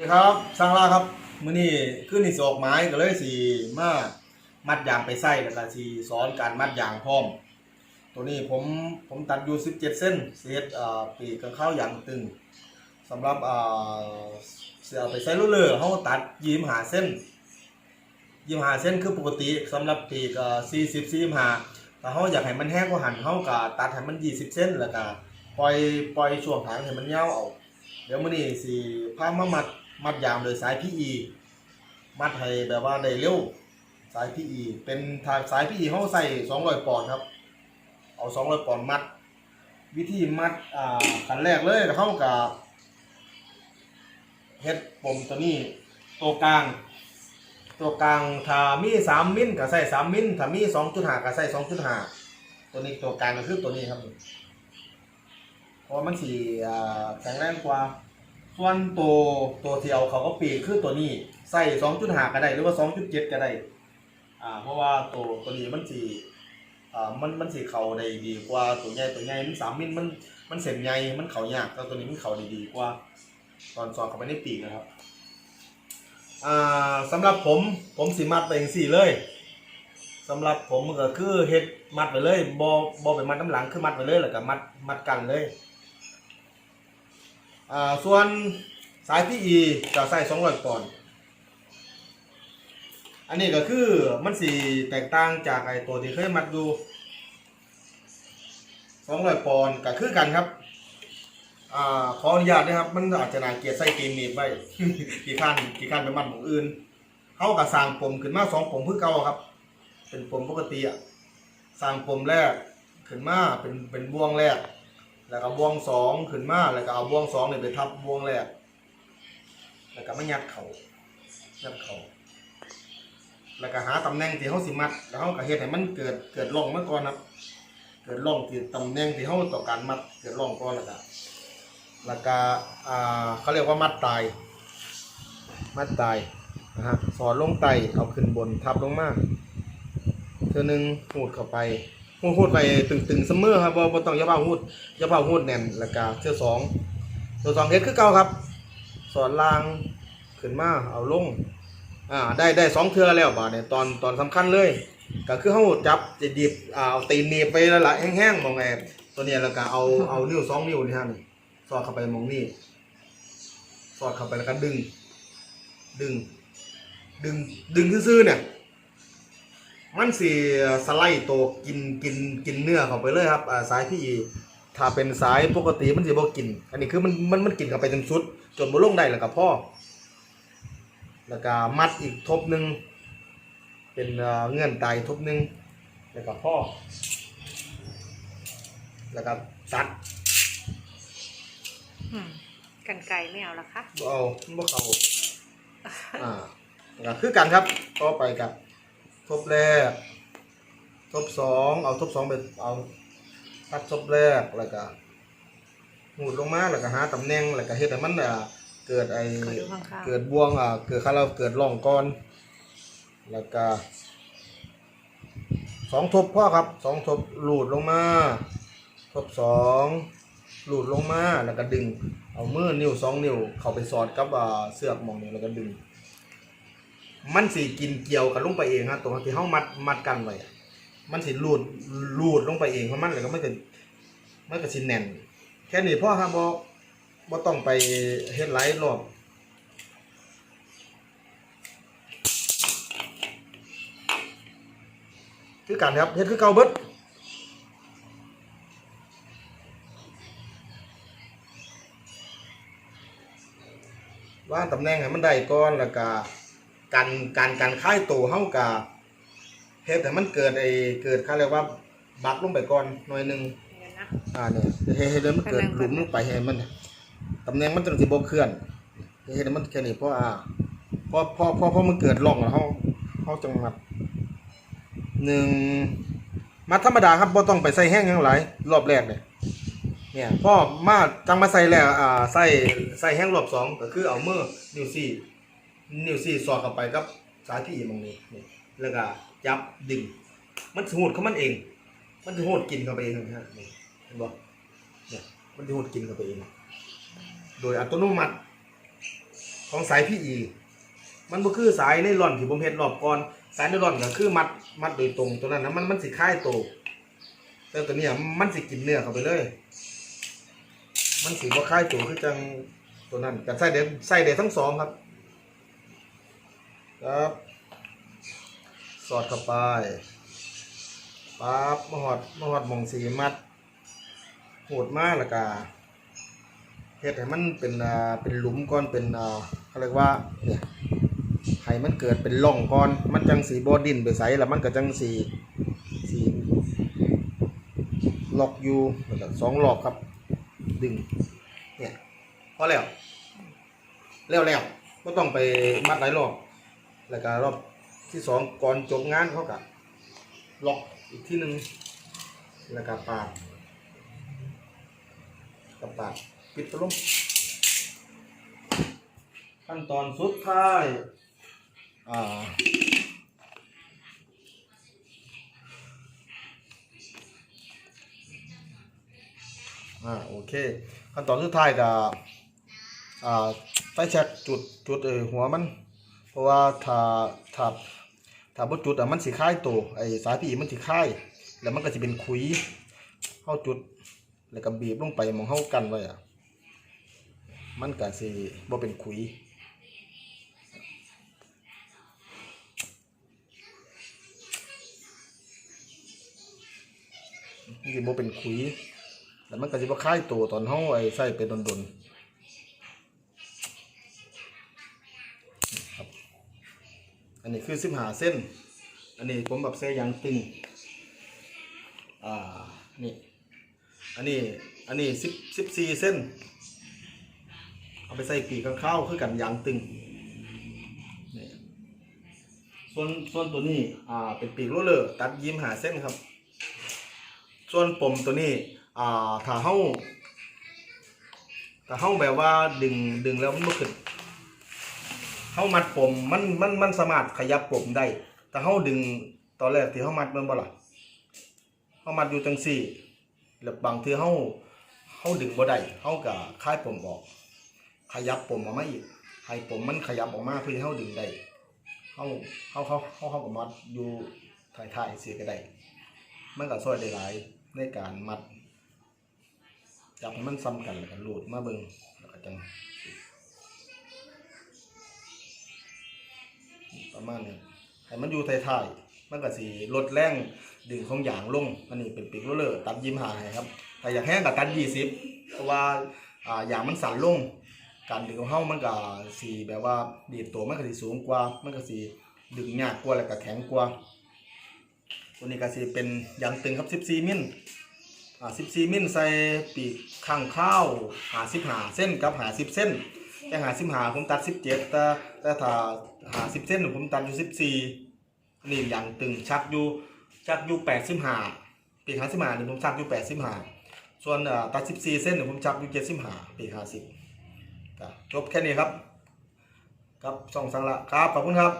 สวัสดีครับสร้างล่าครับมื้อนี้ขึ้นนี่สิอกไม้ก็เลยสิมามัดยางไปใส่แล้วก็สิสอนการมัดยางพร้อม ตัวนี้ผมผมตัดอยู่ 17 เส้นเศษเอ่อปีกกับข้ายางตึงสำหรับเอ่อเสียไปใส่รุ่นเลยเฮาตัดยีมหาเส้นยีมหาเส้นคือปกติสำหรับปีกเอ่อ40 45ถ้าแต่เฮาอยากให้มันแห้งกว่าหันเฮาก็ตัดให้มัน20เส้นแล้วก็ปล่อยปล่อยช่วงหางให้มันเยาเอาเดี๋ยวมื้อนี้สิพามามัด มัดยางโดยสาย PE มัดให้แบบว่าได้เร็วสาย PE เป็นทางสาย PE เฮาใส่200ปอนด์ครับ เอา200ปอนด์มัด วิธีมัดอ่าขั้นแรกเลยเฮากับเฮ็ดปมตัวนี้ตัวกลาง ตัวกลางถ้ามี3มิลก็ใส่3มิลถ้ามี2.5ก็ใส่2.5ตัวนี้ตัวกลางก็คือตัวนี้ครับเพราะมันสีแข็งแรงกว่า ส่วนตัวตัวที่เอาเขาก็ปีกคือตัวนี้ใส่2.5ก็ได้ หรือว่า2.7ก็ได้ อ่า เพราะว่าตัวตัวนี้มันสีอ่ามันมันสีเข่าได้ดีกว่าตัวใหญ่ตัวใหญ่มันสามมิลมันมันเส้นใหญ่มันเข่ายากแต่ตัวนี้มันเข่าดีดีกว่า ตอนสอดเขาไปในปีกนะครับ อ่าสำหรับผมผมสิมัดไปเองสี่เลยสำหรับผมก็คือเฮ็ดมัดไปเลยบอบอไปมัดน้ำหลังคือมัดไปเลยแล้วก็มัดมัดกันเลย อ่าส่วนสายพี่อีจะใส่สองร้อยปอนด์อันนี้ก็คือมันสีแตกต่างจากไอตัวที่เคยมัดดูสองร้อยปอนด์ก็คือกันครับอ่าขออนุญาตนะครับ มันอาจจะนาเกียดใส่ตีนหนีบไว้ กี่ขั้นกี่ขั้นเป็นมัดของอื่นเขากับสร้างปมขึ้นมาสองปมเพื่อเก่าครับ เป็นปมปกติอะสร้างปมแรกขึ้นมาเป็นเป็นบ่วงแรก แล้วก็บ่วงสองขึ้นมาแล้วก็เอาบ่วงสองเนี่ยไปทับบ่วงแรกแล้วก็มายัดเขายัดเขาแล้วก็หาตำแหน่งที่เขาสิมัดแล้วเขาก็เฮ็ดให้มันเกิดเกิดร่องมาก่อนครับ เกิดร่องที่ตำแหน่งที่เขาต้อการมัดเกิดร่องก่อนแล้วก็แล้วก็อ่าเขาเรียกว่ามัดตาย มัดตายนะฮะสอดลงไตเอาขึ้นบนทับลงมาเทือหนึ่งหูดเข้าไป หูดหูดไปตึงๆเสมอครับบ่บ่ต้องอย่าเผาหูดอย่าเผาหูดแน่นแล้วก็เทือสองเทือสองเฮ็ดคือเก่าครับ สอนล่างขึ้นมาเอาลงอ่าได้ได้สองเทือแล้วบาดเนี่ยตอนตอนสำคัญเลยก็คือเฮาจับจะดิบอ่าเอาตีนหนีบไปละละแห้งๆมองไงตัวเนี้ยแล้วก็เอาเอานิ้วสองนิ้วนี่ฮะนี่สอดเข้าไปมองนี่สอดเข้าไปแล้วก็ดึง ดึง ดึงดึงซื่อๆเนี่ย มันสิสไลด์ตัวกินกินกินเนื้อเข้าไปเลยครับอ่าสายพี่ถ้าเป็นสายปกติมันสิบ่กิน อันนี้คือมันมันมันกินเข้าไปจนสุด จนบ่ลงได้แล้วก็พ่อแล้วก็มัดอีกทบหนึงเป็นเอ่อเงื่อนไตทบหนึงแล้วก็พ่อแล้วก็ตัดอืมกันไกลไม่เอาละคะบ่เอาบ่เข้าอ่าแล้วก็คือกันครับต่อไปกับ ทบแรก ทบสองเอาทบสองไปเอาตัดทบแรกแล้วก็หูดลงมาแล้วก็หาตำแหน่งแล้วก็เฮ็ดให้มันอ่าเกิดไอขอดูข้างๆ เกิดบวงอ่าเกิดคาเราเกิดร่องก้อน แล้วก็สองทบพ่อครับสองทบหลูดลงมา ทบสองหลูดลงมาแล้วก็ดึง เอามือนิ้วสองนิ้วเข้าไปสอดกับอ่าเสือกหมองนี้แล้วก็ดึง มันสิกินเกี่ยวกันลงไปเองฮะตรงที่เฮามัดมัดกันไว้อะมันสิลูดลูดลงไปเองเพราะมันแล้วก็ไมันก็มันก็สิแน่น แค่นี้พ่อครับบ่บ่ต้องไปเฮ็ดหลายรอบคือกันครับเฮ็ดคือเก่าเบิดว่าตำแหน่งให้มันได้ก่อนแล้วก็ การการการคลายตัวเฮาก็เฮ็ดให้มันเกิดไอ้เกิดเขาเรียกว่าบักลงไปก่อนหน่อยหนึงเดี๋ยวนะ อ่าเนี่ยเฮ็ดให้มันเกิดหลุมลงไปให้มันตำแหน่งมันต้องสิบ่เคลื่อนเฮ็ดให้มันแค่นี้เพราะอ่าพอพอพอพอมันเกิดร่องแล้วเฮาเฮาจังมัดหนึ่งมัดธรรมดาครับบ่ต้องไปใส่แห้งหยังหลายรอบแรกเนี่ยเนี่ยพอมาจังมาใส่แล้วอ่าใส่ใส่แห้งรอบสองก็คือเอามือนิ้วสี่ นิ้วสี่สอดเข้าไปกับสายที่อีมองนี้นี่แล้วก็จับดึง มันสิหูดของมันเอง มันสิหูดกินเข้าไปเองนะฮะนี่เห็นบ่เนี่ยมันจะหดกินเข้าไปเอง โดยอัตโนมัติของสายพี่อีมันบ่คือสายในร่อนที่ผมเฮ็ดรอบก่อน สายในร่อนก็คือมัดมัดโดยตรงตัวนั้นนะมันมันสิคายโตแต่ตัวเนี้ยมันสิกินเนื้อเข้าไปเลย มันสีบ่คล้ายโตคือจังตัวนั้นกันใส่เด็ดใส่เด็ดทั้งสองครับ ครับ สอดเข้าไปปั๊บมาหอดมาหอดหมองสีมัดโหดมากละกาเฮ็ดให้มันเป็นอ่าเป็นหลุมก่อนเป็นอ่าเขาเรียกว่าเนี่ยให้มันเกิดเป็นร่องก่อน มันจังสีบอดินไปใสแล้วมันก็จังสีสีล็อกอยู่สองหลอกครับ ดึงเนี่ยพอแล้วแล้วแล้วก็ต้องไปมัดหลายรอบ แล้วก็รอบที่สองก่อนจบงานเขากับล็อกอีกที่หนึ่งแล้วก็ปาดกับปาดปิดตะลุ่มขั้นตอนสุดท้ายอ่าอ่าโอเคขั้นตอนสุดท้ายกับอ่าไฟแช็กจุดจุดเออหัวมัน เพราะว่าถ้าถ้าถ้าบ่จุดอะมันสิคายตัวไอ้สายพีมันสิคาย แล้วมันก็สิเป็นขุยเฮาจุด แล้วก็บีบลงไปมองเฮากันไว้อะมันก็สิบ่เป็นขุยมันสิบ่เป็นขุยแล้วมันก็สิบ่คายตัวตอนเฮาไอ้ใส่ไปดนๆ อันนี้คือสิบหาเส้น อันนี้ผมแบบเส้ยางตึง อ่า นี่ อันนี้ อันนี้สิบสิบสี่เส้น เอาไปใส่ปีกข้าวๆคือกันยางตึง นี่ ส่วนส่วนตัวนี้ อ่า เป็นปีกโรเลอร์ตัดยิ้มหาเส้นครับ ส่วนปมตัวนี้ อ่าถ้าเฮ้าถ้าเฮ้าแบบว่าดึงดึงแล้วมันบ่ขึ้น เฮามัดผมมันมันมันสามารถขยับผมได้ แต่เฮาดึงตอนแรกที่เฮามัดมันบ่ล่ะเฮามัดอยู่จังซี่แล้วบางทีเฮาเฮาดึงบ่ได้เฮาก็คลายผมออก ขยับผมออกมาอีกให้ผมมันขยับออกมาเพื่อให้เฮาดึงได้เฮาเฮาเฮาเฮาเฮาก็มัดอยู่ท้ายๆเสียก็ได้มันก็ช่วยได้หลายในการมัดจับมันซ้ำกันแล้วก็ลูดมาเบิ่งแล้วก็จัง ประมาณนี้ให้มันอยู่ท้ายๆมันก็สิลดแรงดึงของอย่างลงอันนี้เป็นปีกโรเลอร์ตัดยิ้มหาให้ครับถ้าอยากแห้งก็ตัด20เพราะว่าอ่าอย่างมันสั่นลงการดึงของเฮามันก็สิแบบว่าดีดตัวมันก็สิสูงกว่า มันก็สิดึงยากกว่าแล้วก็แข็งกว่าตัวนี้ก็สิเป็นยางตึงครับ 14 มิลอ่า14 มิลใส่ปีกข้างข้าว55เส้นกับ50เส้น แต่หาสิบหาผมตัดสิบเจ็ดแต่แต่ถ้าหาสิบเส้นผมตัดอยู่สิบสี่นี่อย่างตึงชักอยู่ชักอยู่แปดสิบหาปีหาสิบหาเนี่ผมชักอยู่แปดสิบหาส่วนตัดสิบสี่เส้นเนี่ยผมชักอยู่เจ็ดสิบหาปีห้าสิบจบแค่นี้ครับ ครับส่องสังละครับขอบคุณครับ